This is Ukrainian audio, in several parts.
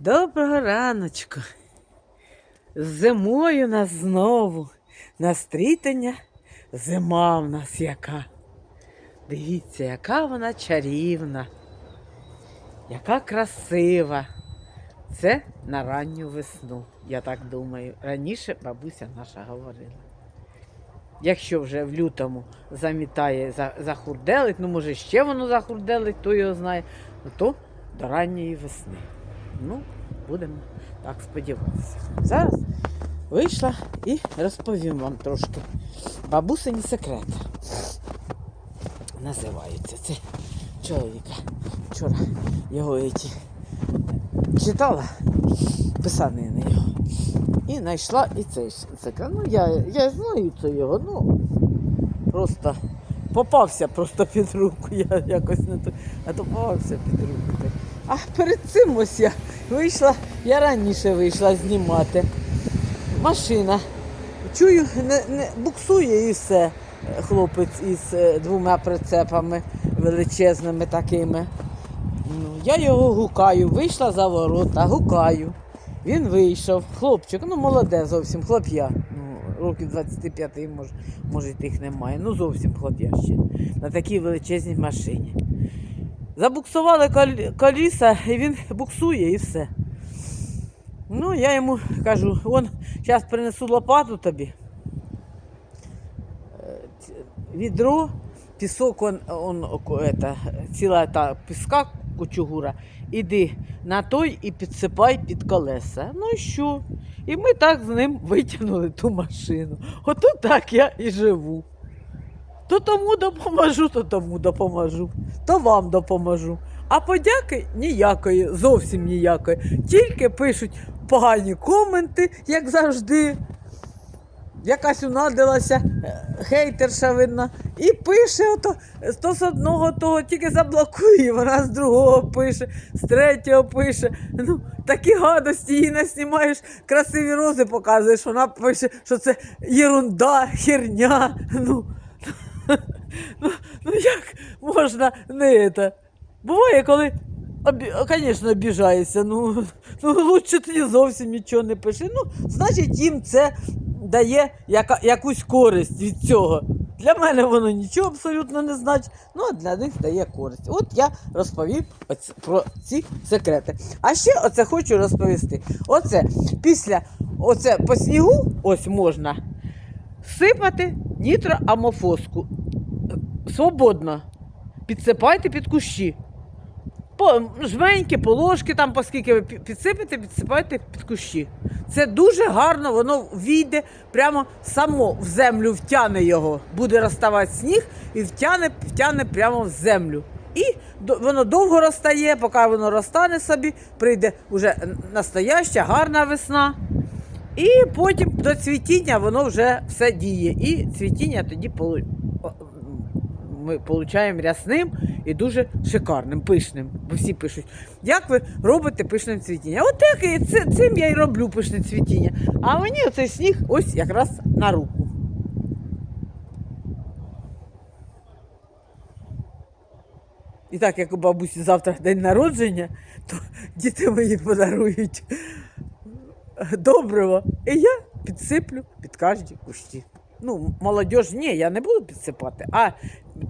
Доброго раночку. Зимою нас знову. На стрітення зима в нас яка. Дивіться, яка вона чарівна, яка красива. Це на ранню весну, я так думаю. Раніше бабуся наша говорила. Якщо вже в лютому замітає, захурделить, ну може ще воно захурделить, хто його знає, ну, то до ранньої весни. Ну, будемо так сподіватися. Зараз вийшла і розповім вам трошки. Бабусині секрети називаються. Це чоловіка. Вчора його еті читала писанини його. І знайшла і цей секрет. Ну, я, я знаю це його, ну просто попався просто під руку. Я якось не то, а то попався під руку. А перед цим ось я вийшла, я раніше вийшла знімати. Машина. Чую, не, не буксує і все. Хлопець із е, двома прицепами величезними такими. Ну, я його гукаю, вийшла за ворота, гукаю. Він вийшов. Хлопчик, ну молоде зовсім, хлоп'я. Ну, років 25, може, може тих немає. Ну зовсім хлоп'я ще. На такій величезній машині. Забуксували коліса, і він буксує і все. Ну, я йому кажу, он, зараз принесу лопату тобі. Е, Відро, пісок, он, он, это, ціла та піска кучугура. Іди на той і підсипай під колеса. Ну і що? І ми так з ним витягнули ту машину. Ото так я і живу. То тому допоможу, то тому допоможу, то вам допоможу. А подяки ніякої, зовсім ніякої. Тільки пишуть погані коменти, як завжди. Якась унадилася е, хейтерша видно, і пише ото то з одного того, тільки заблокує, вона з другого пише, з третього пише. Ну, такі гадості її наснімаєш, красиві рози показуєш, вона пише, що це єрунда, херня. Ну, ну, ну як можна не це? Буває, коли, звісно, обіжаєшся. Ну, ну лучше тоді зовсім нічого не пиши. Ну, значить, їм це дає яка, якусь користь від цього. Для мене воно нічого абсолютно не значить, ну а для них дає користь. От я розповів оце- про ці секрети. А ще оце хочу розповісти. Оце після оце по снігу ось можна сипати нітроамофоску. Свободно. Підсипайте під кущі. По жменьки, по ложки, там, поскільки ви пі- підсипете, підсипайте під кущі. Це дуже гарно, воно війде прямо само в землю, втяне його. Буде розставати сніг і втяне, втяне прямо в землю. І воно довго розтає, поки воно розтане собі, прийде вже настояща, гарна весна. І потім до цвітіння воно вже все діє. І цвітіння тоді о, ми отримуємо рясним і дуже шикарним, пишним. Бо всі пишуть, як ви робите пишне цвітіння? От так і це, цим я і роблю пишне цвітіння. А мені оцей сніг ось якраз на руку. І так, як у бабусі завтра день народження, то діти мені подарують добриво. І я підсиплю під кожні кущі. Ну, молодь, ні, я не буду підсипати, а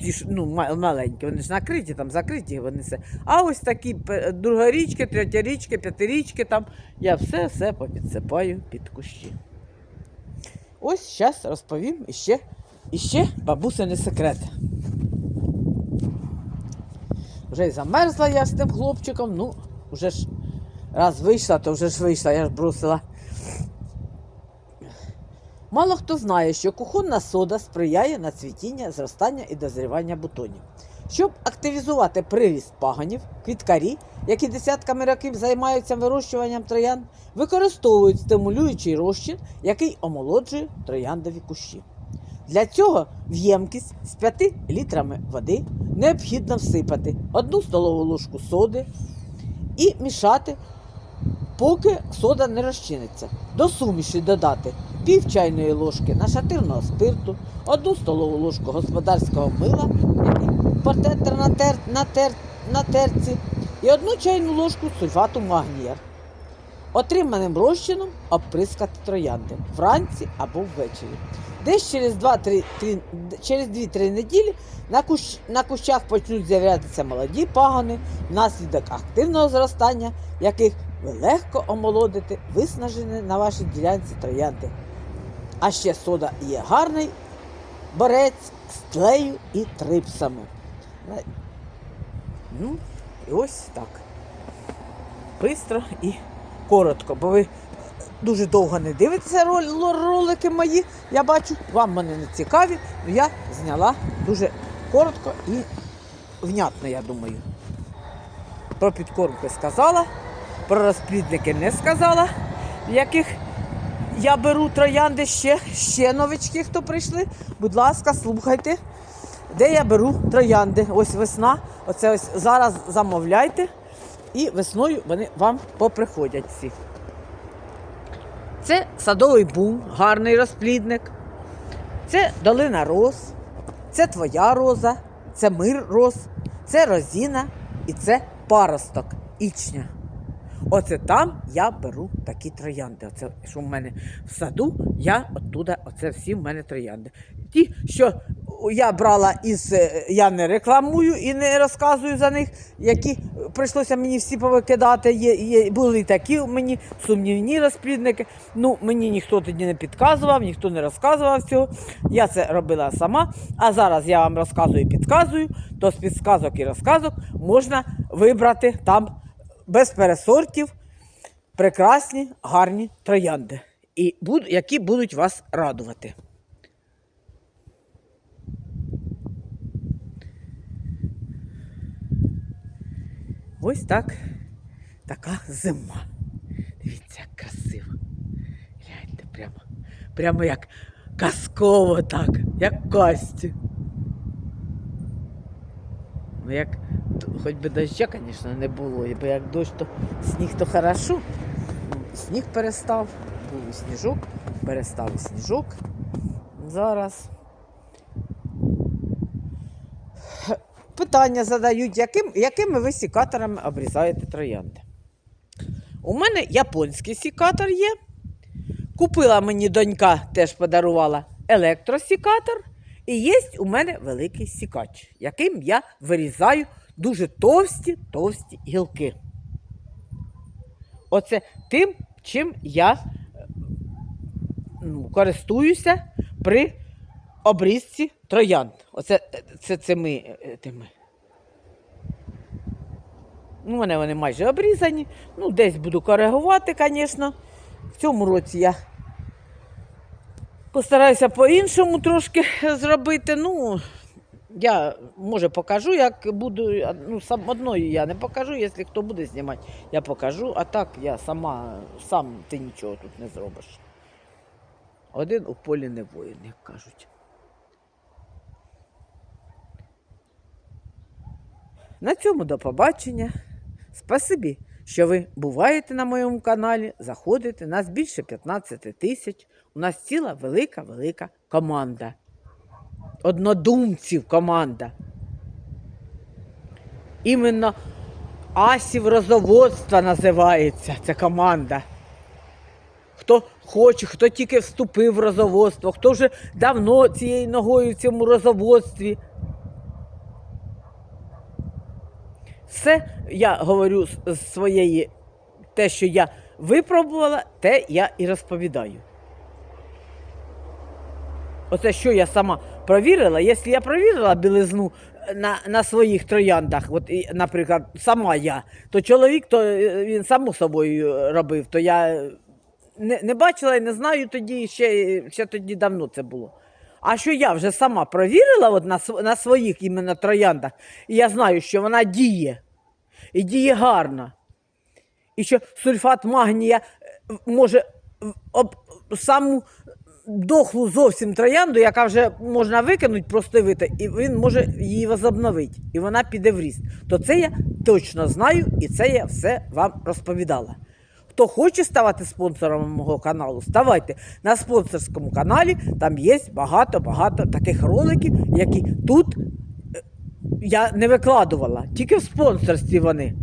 ті ж ну, маленькі, вони ж накриті, там закриті, вони все. А ось такі другорічки, третярічки, п'ятирічки, там я все все попідсипаю під кущі. Ось зараз розповім іще, іще бабусини секрет. Вже й замерзла я з тим хлопчиком, ну, вже ж раз вийшла, то вже ж вийшла, я ж бросила. Мало хто знає, що кухонна сода сприяє на цвітіння, зростання і дозрівання бутонів. Щоб активізувати приріст паганів, квіткарі, які десятками років займаються вирощуванням троянд, використовують стимулюючий розчин, який омолоджує трояндові кущі. Для цього в ємкість з 5 літрами води необхідно всипати 1 столову ложку соди і мішати, поки сода не розчиниться. До суміші додати пів чайної ложки нашатирного спирту, 1 столову ложку господарського мила, який портетер на, тер, на, тер, на терці, і 1 чайну ложку сульфату магнія. отриманим розчином обприскати троянди вранці або ввечері. Десь через 2-3, через 2-3 неділі на, кущ, на кущах почнуть з'являтися молоді пагони внаслідок активного зростання, яких ви легко омолодите виснажені на вашій ділянці троянди. А ще сода є гарний борець з тлею і трипсами. Ну, і ось так. Бистро і коротко, бо ви дуже довго не дивитеся ролики мої. Я бачу, вам вони не цікаві, я зняла дуже коротко і внятно, я думаю. Про підкормки сказала, про розплідники не сказала, яких я беру троянди ще, ще новички, хто прийшли. Будь ласка, слухайте, де я беру троянди. Ось весна. Оце ось зараз замовляйте, і весною вони вам поприходять всі. Це садовий бум, гарний розплідник. Це долина роз, це твоя роза, це мир роз, це розіна і це паросток ічня. Оце там я беру такі троянди. Оце, що в мене в саду, я оттуда, оце всі в мене троянди. Ті, що я брала із, е, я не рекламую і не розказую за них, які прийшлося мені всі повикидати. Є, є, були такі мені сумнівні розплідники. Ну, мені ніхто тоді не підказував, ніхто не розказував цього. Я це робила сама. А зараз я вам розказую і підказую, то з підсказок і розказок можна вибрати там без пересортів прекрасні, гарні троянди, і буд- які будуть вас радувати. Ось так така зима. Дивіться, як красиво. Гляньте, прямо, прямо як казково так, як в касті. Ну, як хоч би доща, звісно, не було, бо як дощ, то сніг то хорошо. Сніг перестав, був сніжок, перестав сніжок. Зараз. Питання задають, яким, якими ви сікаторами обрізаєте троянди? У мене японський сікатор є. Купила мені донька, теж подарувала електросікатор. І є у мене великий сікач, яким я вирізаю дуже товсті, товсті гілки. Оце тим, чим я е, ну, користуюся при обрізці троянд. Оце е, це, цими е, тими. Ну, мене вони майже обрізані. Ну, десь буду коригувати, звісно. В цьому році я постараюся по-іншому трошки зробити. Ну, я може покажу, як буду. Ну, сам одною я не покажу, якщо хто буде знімати, я покажу, а так я сама, сам ти нічого тут не зробиш. Один у полі не воїн, як кажуть. На цьому до побачення. Спасибі, що ви буваєте на моєму каналі, заходите. Нас більше 15 тисяч. У нас ціла велика, велика команда. Однодумців команда. Іменно Асів розоводства називається ця команда. Хто хоче, хто тільки вступив в розоводство, хто вже давно цією ногою в цьому розоводстві. Все я говорю з- своєї, те, що я випробувала, те я і розповідаю. Оце що я сама провірила, якщо я провірила білизну на, на своїх трояндах, от, наприклад, сама я, то чоловік то е, він само собою робив, то я не, не бачила і не знаю тоді, ще, ще тоді давно це було. А що я вже сама провірила от на, на своїх іменно трояндах, і я знаю, що вона діє. І діє гарно. І що сульфат магнія е, може об саму дохлу зовсім троянду, яка вже можна викинути, просто вити, і він може її возобновити, і вона піде в ріст. То це я точно знаю, і це я все вам розповідала. Хто хоче ставати спонсором мого каналу, ставайте на спонсорському каналі. Там є багато-багато таких роликів, які тут е, я не викладувала, тільки в спонсорстві вони.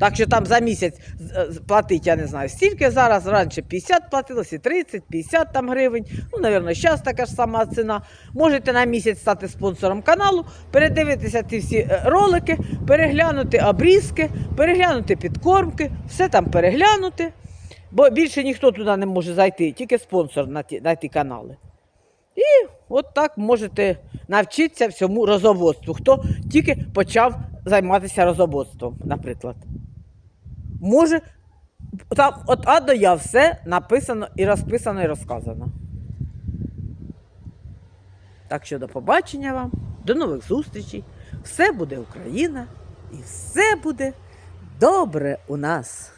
Так що там за місяць з- платить, я не знаю, стільки зараз, раніше 50 платилось, і 30, 50 там гривень. Ну, напевно, зараз така ж сама ціна. Можете на місяць стати спонсором каналу, передивитися ті всі е, ролики, переглянути обрізки, переглянути підкормки, все там переглянути. Бо більше ніхто туди не може зайти, тільки спонсор на ті, на ті канали. І от так можете навчитися всьому розоводству, хто тільки почав займатися розоводством, наприклад. Може, там от А до Я все написано і розписано, і розказано. Так що до побачення вам, до нових зустрічей. Все буде Україна і все буде добре у нас.